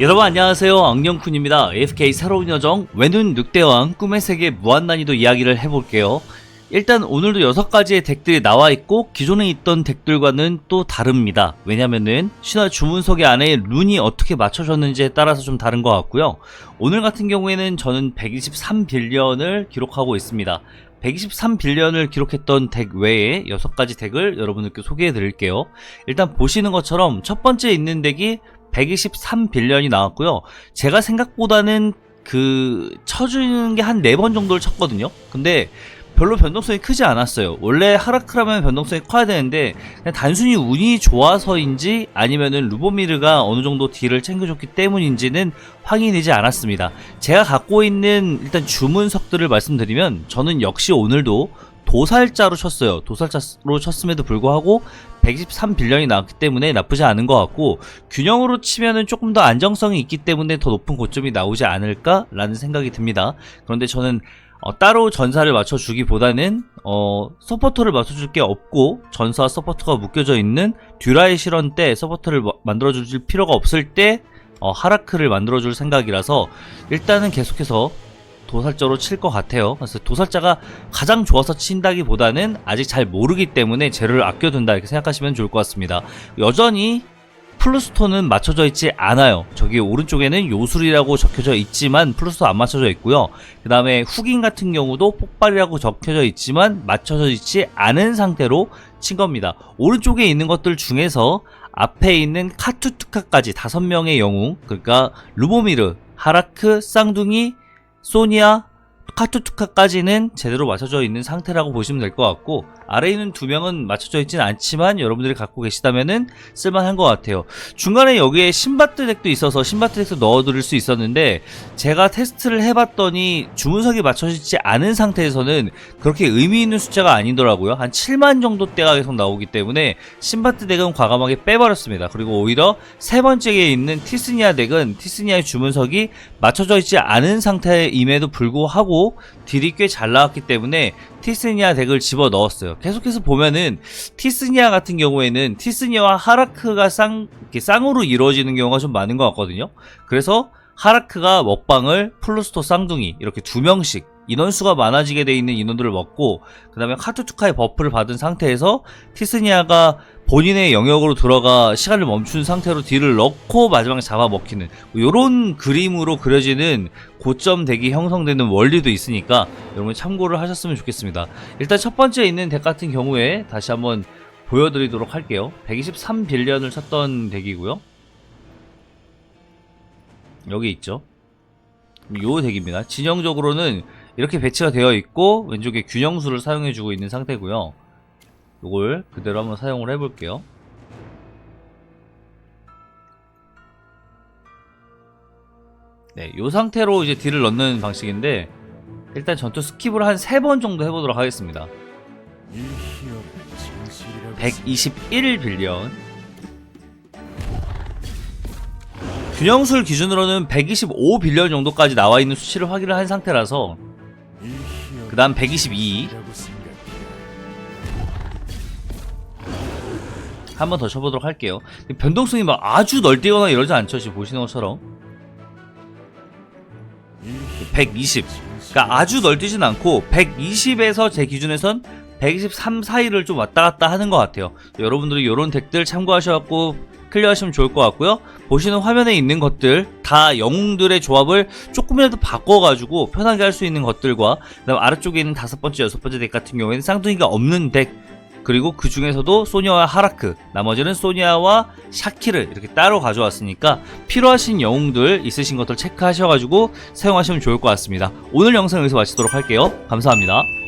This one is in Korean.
여러분 안녕하세요. 악령쿤입니다. AFK 새로운 여정 외눈 늑대왕 꿈의 세계 무한난이도 이야기를 해볼게요. 일단 오늘도 6가지의 덱들이 나와있고 기존에 있던 덱들과는 또 다릅니다. 왜냐면은 신화 주문서계 안에 룬이 어떻게 맞춰졌는지에 따라서 좀 다른 것 같고요. 오늘 같은 경우에는 저는 123빌리언을 기록하고 있습니다. 123빌리언을 기록했던 덱 외에 6가지 덱을 여러분들께 소개해 드릴게요. 일단 보시는 것처럼 첫 번째 있는 덱이 123빌런이 나왔고요. 제가 생각보다는 그 쳐주는 게 한 네 번 정도를 쳤거든요. 근데 별로 변동성이 크지 않았어요. 원래 하라크라면 변동성이 커야 되는데 그냥 단순히 운이 좋아서인지 아니면은 루보미르가 어느 정도 딜을 챙겨줬기 때문인지는 확인이 되지 않았습니다. 제가 갖고 있는 일단 주문석들을 말씀드리면 저는 역시 오늘도 도살자로 쳤어요. 도살자로 쳤음에도 불구하고 123빌런이 나왔기 때문에 나쁘지 않은 것 같고 균형으로 치면은 조금 더 안정성이 있기 때문에 더 높은 고점이 나오지 않을까라는 생각이 듭니다. 그런데 저는 어, 따로 전사를 맞춰주기보다는 어, 서포터를 맞춰줄 게 없고 전사와 서포터가 묶여져 있는 듀라의 실현 때 서포터를 마- 만들어줄 필요가 없을 때 어, 하라크를 만들어줄 생각이라서 일단은 계속해서 도살자로 칠 것 같아요. 그래서 도살자가 가장 좋아서 친다기보다는 아직 잘 모르기 때문에 재료를 아껴둔다 이렇게 생각하시면 좋을 것 같습니다. 여전히 플루스톤은 맞춰져 있지 않아요. 저기 오른쪽에는 요술이라고 적혀져 있지만 플루스톤 안 맞춰져 있고요. 그 다음에 훅인 같은 경우도 폭발이라고 적혀져 있지만 맞춰져 있지 않은 상태로 친 겁니다. 오른쪽에 있는 것들 중에서 앞에 있는 카투투카까지 다섯 명의 영웅, 그러니까 루보미르, 하라크, 쌍둥이, 소니아, 카투투카까지는 제대로 맞춰져 있는 상태라고 보시면 될 것 같고 아래에 있는 두 명은 맞춰져 있지는 않지만 여러분들이 갖고 계시다면은 쓸만한 것 같아요. 중간에 여기에 신바트 덱도 있어서 신바트 덱도 넣어드릴 수 있었는데 제가 테스트를 해봤더니 주문석이 맞춰지지 않은 상태에서는 그렇게 의미 있는 숫자가 아니더라고요. 한 7만 정도 대가 계속 나오기 때문에 신바트 덱은 과감하게 빼버렸습니다. 그리고 오히려 세 번째에 있는 티스니아 덱은 티스니아의 주문석이 맞춰져 있지 않은 상태임에도 불구하고 딜이 꽤 잘 나왔기 때문에 티스니아 덱을 집어 넣었어요. 계속해서 보면은 티스니아 같은 경우에는 티스니아와 하라크가 쌍, 쌍으로 이루어지는 경우가 좀 많은 것 같거든요. 그래서 하라크가 먹방을 플루스토 쌍둥이 이렇게 두 명씩 인원수가 많아지게 돼 있는 인원들을 먹고 그 다음에 카투투카의 버프를 받은 상태에서 티스니아가 본인의 영역으로 들어가 시간을 멈춘 상태로 딜을 넣고 마지막에 잡아먹히는 이런 그림으로 그려지는 고점 덱이 형성되는 원리도 있으니까 여러분 참고를 하셨으면 좋겠습니다. 일단 첫 번째 있는 덱 같은 경우에 다시 한번 보여드리도록 할게요. 123빌리언을 쳤던 덱이고요. 여기 있죠. 요 덱입니다. 진영적으로는 이렇게 배치가 되어 있고 왼쪽에 균형수를 사용해주고 있는 상태고요. 요걸 그대로 한번 사용을 해볼게요. 네, 요 상태로 이제 딜을 넣는 방식인데 일단 전투 스킵을 한세번 정도 해보도록 하겠습니다. 121 빌리언 균형술 기준으로는 125 빌리언 정도까지 나와 있는 수치를 확인을 한 상태라서 그 다음 122 한 번 더 쳐보도록 할게요. 변동성이 막 아주 널뛰거나 이러지 않죠. 지금 보시는 것처럼 120 그러니까 아주 널뛰진 않고 120에서 제 기준에선 123 사이를 좀 왔다 갔다 하는 것 같아요. 여러분들이 이런 덱들 참고하셔갖고 클리어하시면 좋을 것 같고요. 보시는 화면에 있는 것들 다 영웅들의 조합을 조금이라도 바꿔가지고 편하게 할 수 있는 것들과 그다음 아래쪽에 있는 다섯 번째, 여섯 번째 덱 같은 경우에는 쌍둥이가 없는 덱 그리고 그 중에서도 소니아와 하라크, 나머지는 소니아와 샤키를 이렇게 따로 가져왔으니까 필요하신 영웅들 있으신 것들 체크하셔가지고 사용하시면 좋을 것 같습니다. 오늘 영상 여기서 마치도록 할게요. 감사합니다.